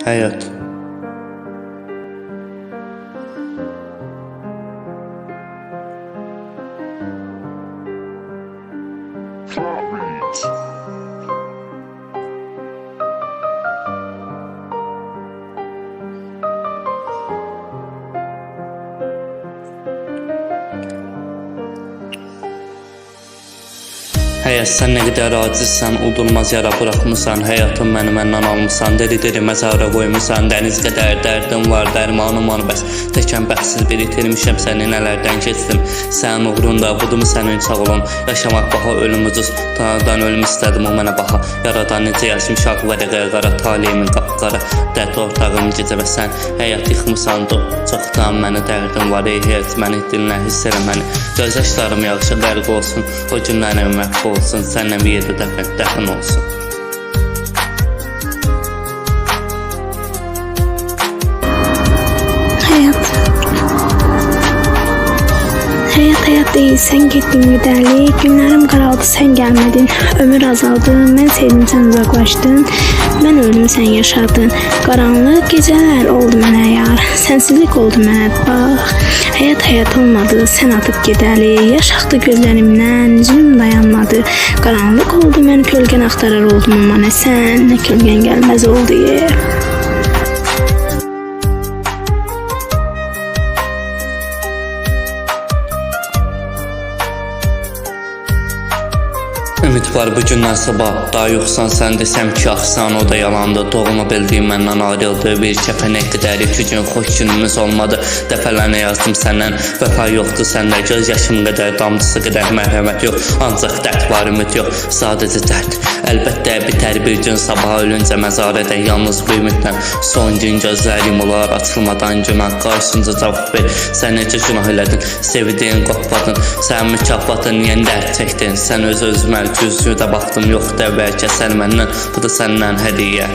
Həyat. Həyat sən nə qədər acizsən, udulmaz yara buraxmısan, həyatım məni məndən almısan, deri-deri məzara qoymusan, dəniz qədər dərdim var, dərmanım var. Bəs, təkən bəxtsiz bir itirmişəm səni nələrdən keçdim, sənin uğrunda budumu sənin olun, yaşamaq baha ölüm ucuz, tanrıdan ölüm istədim o mənə baha, yaradan necə yazmışaq vərəqə qara talimin qapqara, dərd ortağım gecə və sən həyat yıxmısan, do, çoxdan mənə dərdim var, ey həyat, məni dinlə, hiss elə məni, göz yaşlarım yağışı qərq olsun, o günlərim məhv Nicholson, Sanna Medo da Cantar Nosso. Hayat değil, sen gittin giderli. Günlerim karaldı, sen gelmedin. Ömür azaldı, ben sevdim, sen uzaklaştın. Ben öldüm, sen yaşadın. Karanlık geceler oldu mənə yar. Sensizlik oldu mənə bak. Hayat hayat olmadı, sen atıp giderli. Yaş aktı gözlerimden, üzüm dayanmadı. Karanlık oldu, mən kölgen aktarar oldum ama ne sen, ne kölgen gelmez oldu ya. Ümid var bu gündən sabah Daha yoxsan sən desəm ki axsan o da yalandı Doğma bildiyim məndən ayrıldı Bir kəpənək qədər iki gün xoş günümüz olmadı. Dəfələrlə yazdım səndən Vəfa yoxdur səndə göz yaşım qədər Damcısı qədər mərhəmət yox Ancaq dərd var ümid yox Sadəcə dərd. Əlbəttə bitər bir gün sabah ölüncə məzarədə Yalnız bu ümidlə Son gün gözlərim olar açılmadan günah Qarşınca cavab ver. Sən necə günah elədin Sevdiyin qopladın Sən mükafatın niyə dərd çəkdin? Sən öz özümə güzgüdə baxdım yoxdur əvvəlki sən məndən Bu da səndən hədiyyə